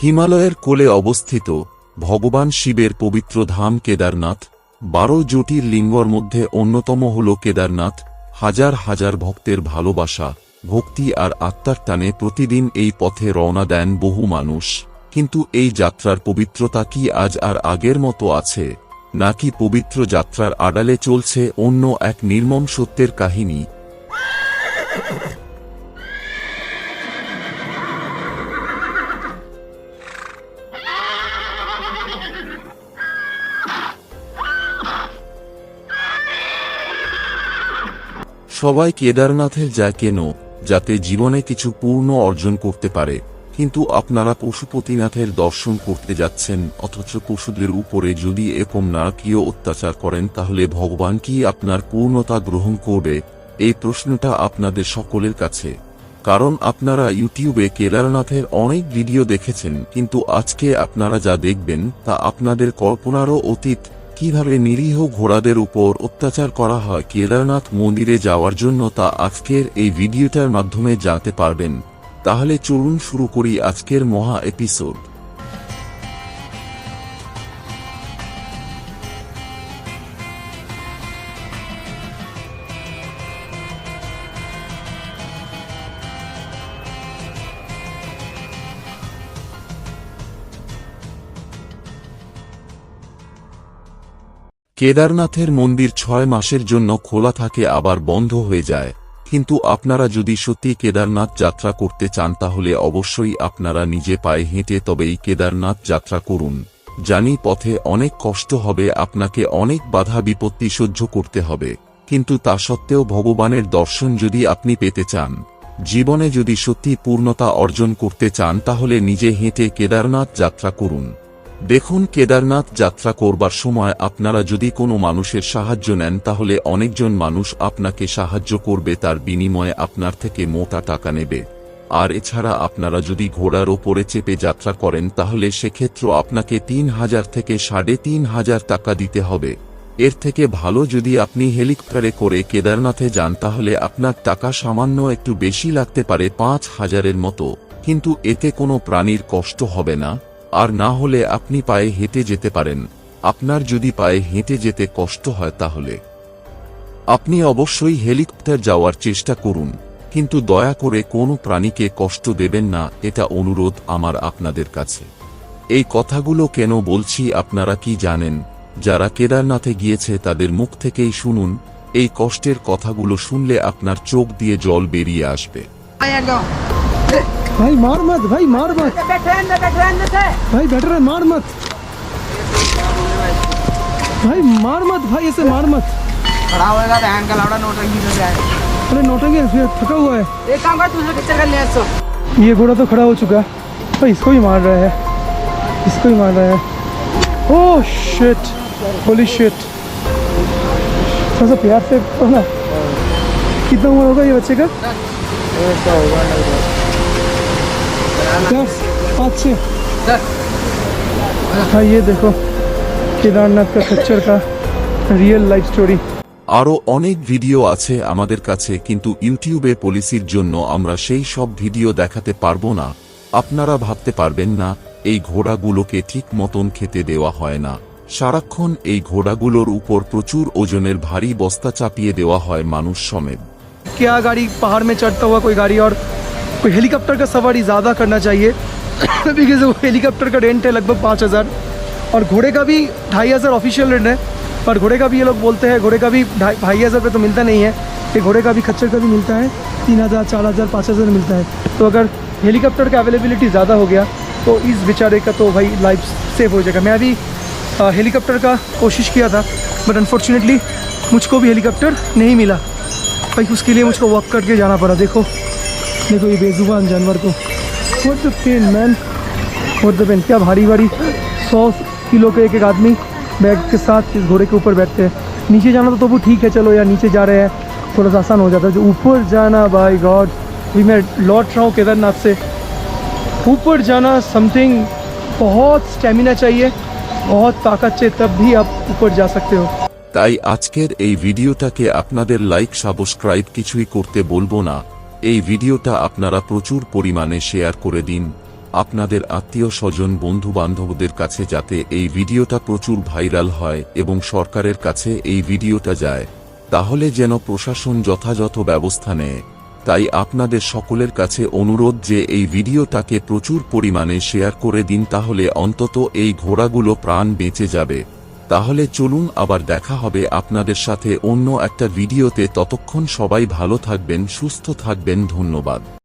হিমালয়ের কোলে অবস্থিত ভগবান শিবের পবিত্র ধাম কেদারনাথ, বারো জ্যোতির্লিঙ্গর মধ্যে অন্যতম হল কেদারনাথ, হাজার হাজার ভক্তের ভালোবাসা, ভক্তি আর আত্মার টানে প্রতিদিন এই পথে রওনা দেন বহু মানুষ। কিন্তু এই যাত্রার পবিত্রতা কি আজ আর আগের মতো আছে? নাকি পবিত্র যাত্রার আড়ালে চলছে অন্য এক নির্মম সত্যের কাহিনী? সবাই কেদারনাথের যায় কেন, যাতে জীবনে কিছু পূর্ণ অর্জন করতে পারে। কিন্তু আপনারা পশুপতিনাথের দর্শন করতে যাচ্ছেন, অথচ পশুদের উপরে যদি এরকম নারকীয় অত্যাচার করেন, তাহলে ভগবান কি আপনার পূর্ণতা গ্রহণ করবে? এই প্রশ্নটা আপনাদের সকলের কাছে। কারণ আপনারা ইউটিউবে কেদারনাথের অনেক ভিডিও দেখেছেন, কিন্তু আজকে আপনারা যা দেখবেন, তা আপনাদের কল্পনারও অতীত। কীভাবে নিরীহ ঘোড়াদের উপর অত্যাচার করা হয় কেদারনাথ মন্দিরে যাওয়ার জন্য তা আজকের এই ভিডিওটার মাধ্যমে জানতে পারবেন। তাহলে চলুন শুরু করি আজকের মহা এপিসোড। কেদারনাথের মন্দির ছয় মাসের জন্য খোলা থাকে আবার বন্ধ হয়ে যায়। কিন্তু আপনারা যদি সত্যি কেদারনাথ যাত্রা করতে চান তাহলে অবশ্যই আপনারা নিজে পায়ে হেঁটে তবেই কেদারনাথ যাত্রা করুন। জানি পথে অনেক কষ্ট হবে, আপনাকে অনেক বাধা বিপত্তি সহ্য করতে হবে। কিন্তু তা সত্ত্বেও ভগবানের দর্শন যদি আপনি পেতে চান, জীবনে যদি সত্যি পূর্ণতা অর্জন করতে চান তাহলে নিজে হেঁটে কেদারনাথ যাত্রা করুন। দেখুন কেদারনাথ যাত্রা করবার সময় আপনারা যদি কোনো মানুষের সাহায্য নেন তাহলে অনেকজন মানুষ আপনাকে সাহায্য করবে তার বিনিময়ে আপনার থেকে মোটা টাকা নেবে। আর এছাড়া আপনারা যদি ঘোড়ার ওপরে চেপে যাত্রা করেন তাহলে সেক্ষেত্রে আপনাকে তিন হাজার থেকে সাড়ে তিন হাজার টাকা দিতে হবে। এর থেকে ভালো যদি আপনি হেলিকপ্টারে করে কেদারনাথে যান তাহলে আপনার টাকা সামান্য একটু বেশি লাগতে পারে পাঁচ হাজারের মতো। কিন্তু এতে কোনো প্রাণীর কষ্ট হবে না। আর না হলে আপনি পায়ে হেঁটে যেতে পারেন। আপনার যদি পায়ে হেঁটে যেতে কষ্ট হয় তাহলে। আপনি অবশ্যই হেলিকপ্টার যাওয়ার চেষ্টা করুন, কিন্তু দয়া করে কোনো প্রাণীকে কষ্ট দেবেন না, এটা অনুরোধ আমার আপনাদের কাছে। এই কথাগুলো কেন বলছি আপনারা কি জানেন? যারা কেদারনাথে গিয়েছে তাদের মুখ থেকেই শুনুন, এই কষ্টের কথাগুলো শুনলে আপনার চোখ দিয়ে জল বেরিয়ে আসবে। भाई मार मत भाई मार मत। भाई बेटर है मार मत। भाई मार मत भाई ऐसे मार मत। खड़ा होएगा बहन का लाउडा नोटंकी से जाए अरे नोटंगे फिर थका हुआ है। एक काम कर तुझे पिक्चर कर लिया इसको ये घोड़ा तो खड़ा हो चुका है। भाई इसको ही मार रहा है। इसको ही मार रहा है। ओह शिट होली शिट थोड़ा सा प्यार से ना कितना उम्र होगा ये बच्चे का? दस। पाँच छः हाँ ये देखो केदारनाथ का खच्चर का रियल लाइफ स्टोरी আরও অনেক ভিডিও আছে আমাদের কাছে কিন্তু ইউটিউবে পলিসির জন্য আমরা সেই সব ভিডিও দেখাতে পারবো না আপনারা ভাবতে পারবেন না এই ঘোড়াগুলোকে ঠিক মতন খেতে দেওয়া হয় না সারাক্ষণ এই ঘোড়াগুলোর উপর প্রচুর ওজনের ভারী বস্তা চাপিয়ে দেওয়া হয় মানুষ সমেত क्या गाड़ी पहाड़ में चढ़ता हुआ कोई गाड़ी और कोई हेलीकॉप्टर का सवारी ज़्यादा करना चाहिए। बिकॉज़ वो हेलीकॉप्टर का रेंट है लगभग पाँच हज़ार। और घोड़े का भी ढाई हज़ार ऑफिशियल रेंट है। पर घोड़े का भी ये लोग बोलते हैं, घोड़े का भी ढाई ढाई हज़ार तो मिलता नहीं है। ये घोड़े का भी खच्चर का भी मिलता है। तीन हज़ार, चार हज़ार, पाँच हज़ार मिलता है। तो अगर हेलीकॉप्टर का अवेलेबिलिटी ज़्यादा हो गया तो इस बेचारे का तो भाई लाइफ सेव हो जाएगा। मैं अभी हेलीकॉप्टर का कोशिश किया था बट अनफॉर्चुनेटली मुझको भी हेलीकॉप्टर नहीं मिला। भाई उसके लिए मुझको वॉक करके जाना पड़ा, देखो। देखो ये बेजुबान जानवर को what the pain man what the pain क्या भारी भारी सौ किलो के एक एक आदमी बैग के साथ इस घोड़े के ऊपर बैठते हैं नीचे जाना तो तबु ठीक है चलो यार नीचे जा रहे हैं थोड़ा सा आसान हो जाता है जो ऊपर जाना बाय गॉड अभी मैं लौट रहा हूँ केदारनाथ से ऊपर जाना समथिंग बहुत स्टेमिना चाहिए बहुत ताकत चाहिए तब भी आप ऊपर जा सकते हो তাই আজকের এই ভিডিওটাকে আপনাদের লাইক সাবস্ক্রাইব কিছুই করতে বলবো না এই ভিডিওটা আপনারা প্রচুর পরিমাণে শেয়ার করে দিন। আপনাদের আত্মীয় স্বজন বন্ধু বান্ধবদের কাছে যাতে এই ভিডিওটা প্রচুর ভাইরাল হয় এবং সরকারের কাছে এই ভিডিওটা যায়। তাহলে যেন প্রশাসন যথাযথ ব্যবস্থা নেয়। তাই আপনাদের সকলের কাছে অনুরোধ যে এই ভিডিওটাকে প্রচুর পরিমাণে শেয়ার করে দিন, তাহলে অন্তত এই ঘোড়াগুলো প্রাণ বেঁচে যাবে। তাহলে চলুন আবার দেখা হবে আপনাদের সাথে অন্য একটা ভিডিওতে। ততক্ষণ সবাই ভালো থাকবেন, সুস্থ থাকবেন, ধন্যবাদ।